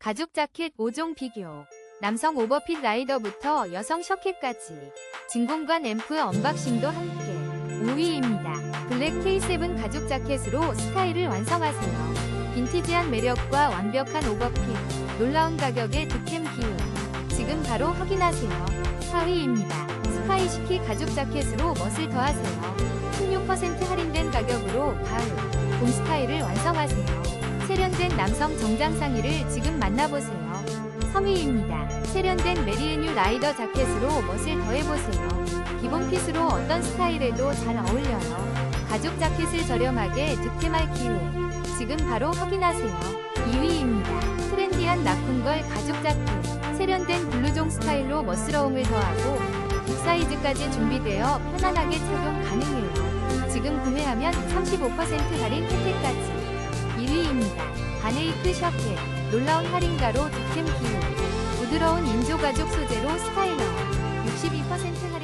가죽 자켓 5종 비교. 남성 오버핏 라이더부터 여성 셔켓까지. 진공관 앰프 언박싱도 함께. 5위입니다. 블랙 K7 가죽 자켓으로 스타일을 완성하세요. 빈티지한 매력과 완벽한 오버핏. 놀라운 가격의 득템 기회. 지금 바로 확인하세요. 4위입니다. 스카이시키 가죽 자켓으로 멋을 더하세요. 16% 할인된 가격으로 가을, 봄 스타일을 완성하세요. 세련된 남성 정장 상의를 지금 만나보세요. 3위입니다. 세련된 메리에뉴 라이더 자켓으로 멋을 더해보세요. 기본 핏으로 어떤 스타일에도 잘 어울려요. 가죽 자켓을 저렴하게 득템할 기회. 지금 바로 확인하세요. 2위입니다. 트렌디한 나쿤걸 가죽 자켓. 세련된 블루종 스타일로 멋스러움을 더하고 빅 사이즈까지 준비되어 편안하게 착용 가능해요. 지금 구매하면 35% 할인 혜택까지. 스테이크 셔틀, 놀라운 할인가로 득템 기후, 부드러운 인조가죽 소재로 스타일러, 62% 할인